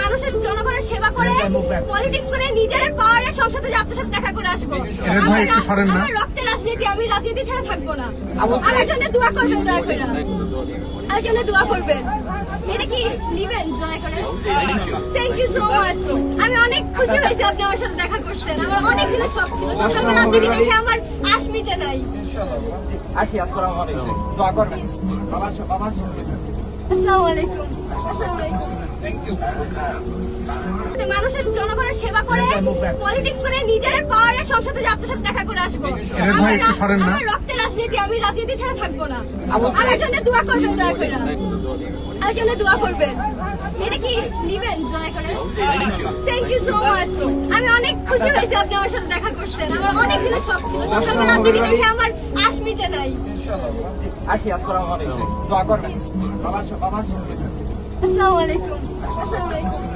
মানুষের জনগণের সেবা করে পলিটিক্স করে নিজের পাওয়ারের সংসদে যে আপনার সাথে দেখা করে আসব। আমার রক্তের রাজনীতি আমি রাজনীতি ছাড়া থাকব না। আমার জন্য দোয়া করবেন দয়া করে। আমার জন্য দোয়া করবেন। এটা কি নিবেন? দয়া করে। থ্যাংক ইউ সো মাচ আমি অনেক খুশি হয়েছি আপনি আমার সাথে দেখা করছেন। আমার অনেক দিনের শখ ছিল। সকালবেলা আপনাকে দেখে আমার আশ মিটে নাই। আসি আসসালামু আলাইকুম। দোয়া করবেন। আলাইকুম। মানুষের জনগণের সেবা করে পলিটিক্স করে নিজের সংসদে আপনার সাথে দেখা করে আসব। আমার রক্তের রাজনীতি আমি রাজনীতি ছাড়া থাকব না। আমার জন্য দোয়া করবেন দয়া করে। আমার জন্য দোয়া করবেন। এটা কি নিবেন দয়া করে? থ্যাংক ইউ সো মাচ আমি অনেক খুশি হয়েছি আপনি আমার সাথে দেখা করছেন। আমার অনেক দিনের শখ ছিল। সকালবেলা আপনাকে দেখে আমার আশ মিটে নাই। আসি আসসালামু আলাইকুম। দোয়া করবেন। বাবার বাবার সব আসসালামু আলাইকুম আসসালামু আলাইকুম